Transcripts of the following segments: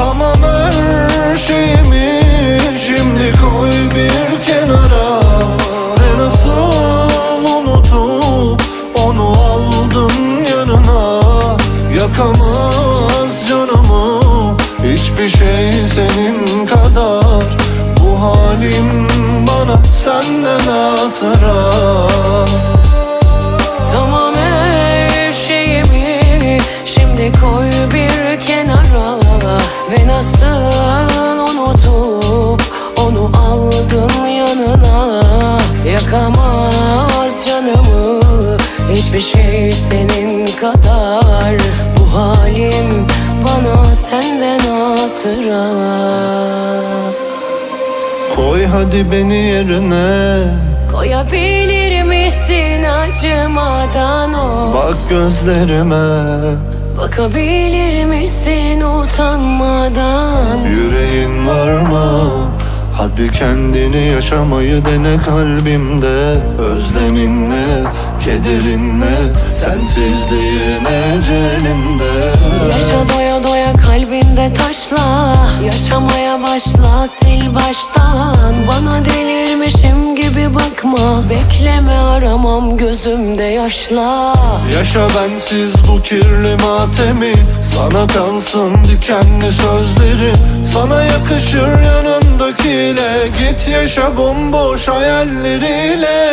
Tamam her şeyimi şimdi koy bir kenara. Ve nasıl unutup onu aldım yanıma Yakamaz canımı hiçbir şey senin kadar. Bu halim bana senden hatıra hiçbir şey senin kadar. Bu halim bana senden hatıra. Koy hadi beni yerine. Koyabilir misin acımadan? O Bak gözlerime. Bakabilir misin utanmadan? Yüreğin var mı? Hadi kendini yaşamayı dene kalbimde. Özleminle, kederinle Sensizliğin ecelinde Yaşa doya doya kalbinde taşla Yaşamaya başla sil baştan. Bana delirmişim gibi bakma Bekleme aramam gözümde yaşla. Yaşa bensiz bu kirli matemi Sana kalsın dikenli sözleri. Sana yakışır yanındakiyle Git yaşa bomboş hayalleriyle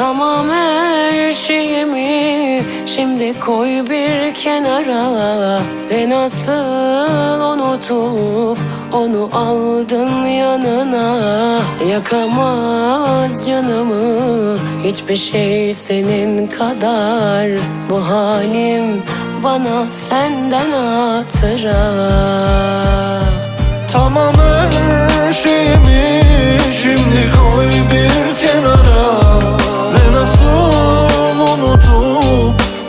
Tamam her şeyimi şimdi koy bir kenara. Ve nasıl unutup onu aldın yanına. Yakamaz canımı hiçbir şey senin kadar. Bu halim bana senden hatıra. Tamam her şeyimi şimdi koy bir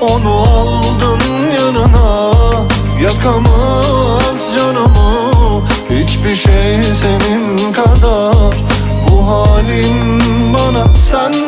onu aldın yanına. Yakamaz canımı hiçbir şey senin kadar. Bu halin bana senden